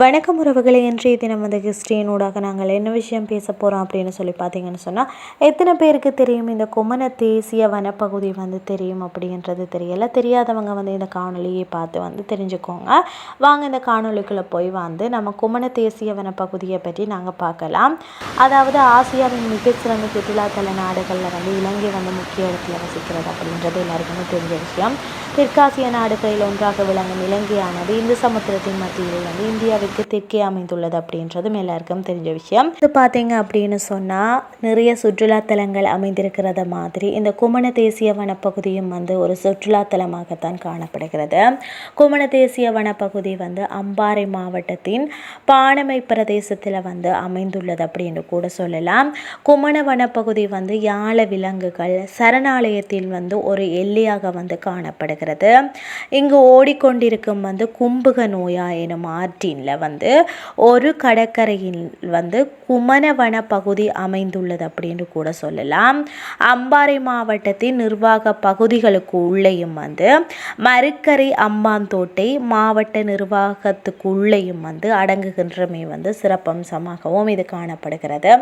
வணக்கம் உறவுகளை இன்றைய தினம் வந்து கிறிஸ்டியனூடாக நாங்கள் என்ன விஷயம் பேச போகிறோம் அப்படின்னு சொல்லி பார்த்தீங்கன்னு சொன்னால் எத்தனை பேருக்கு தெரியும் இந்த குமண தேசிய வனப்பகுதி வந்து தெரியும் அப்படின்றது தெரியல. தெரியாதவங்க வந்து இந்த காணொலியை பார்த்து வந்து தெரிஞ்சுக்கோங்க. வாங்க இந்த காணொலிக்குள்ளே போய் வந்து நம்ம குமண தேசிய வனப்பகுதியை பற்றி நாங்கள் பார்க்கலாம். அதாவது ஆசியாவின் மிகச்சிறந்த சுற்றுலாத்தல நாடுகளில் வந்து இலங்கை வந்து முக்கிய இடத்துல வசிக்கிறது அப்படின்றது எல்லாருக்குமே தெரிஞ்ச விஷயம். தெற்காசிய நாடுகளில் ஒன்றாக விளங்கும் இலங்கையானது இந்து சமுத்திரத்தின் மத்தியில் வந்து இந்தியா இந்தியாவிற்கு தெற்கே அமைந்துள்ளது அப்படின்றதும் எல்லாருக்கும் தெரிஞ்ச விஷயம். இது பார்த்தீங்க அப்படின்னு சொன்னால் நிறைய சுற்றுலாத்தலங்கள் அமைந்திருக்கிறத மாதிரி இந்த குமண தேசிய வனப்பகுதியும் வந்து ஒரு சுற்றுலாத்தலமாகத்தான் காணப்படுகிறது. குமண தேசிய வனப்பகுதி வந்து அம்பாறை மாவட்டத்தின் பானமை பிரதேசத்தில் வந்து அமைந்துள்ளது அப்படின்னு கூட சொல்லலாம். குமண வனப்பகுதி வந்து யாழ விலங்குகள் சரணாலயத்தில் வந்து ஒரு எல்லையாக வந்து காணப்படுகிறது. இங்கு ஓடிக்கொண்டிருக்கும் வந்து கும்புக நோயா எனும் ஆற்றின்ல வந்து ஒரு கடற்கரையில் வந்து குமணவன பகுதி அமைந்துள்ளது அப்படின்னு கூட சொல்லலாம். அம்பாறை மாவட்டத்தின் நிர்வாக பகுதிகளுக்கு உள்ளேயும் வந்து மறுக்கரை அம்பாந்தோட்டை மாவட்ட நிர்வாகத்துக்கு உள்ளேயும் வந்து அடங்குகின்றமை வந்து சிறப்பம்சமாகவும் இது காணப்படுகிறது.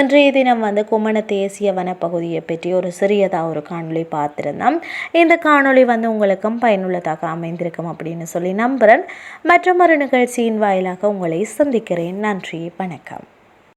இன்றைய தினம் வந்து குமண தேசிய வனப்பகுதியை பற்றி ஒரு சிறியதாக ஒரு காணொளி பார்த்துருந்தோம். இந்த காணொளி வந்து உங்களுக்கும் பயனுள்ளதாக அமைந்திருக்கும் அப்படின்னு சொல்லி நம்புகிறேன் மற்றும் ஒரு நிகழ்ச்சியின் வாயிலாக உங்களை சந்திக்கிறேன். நன்றி வணக்கம்.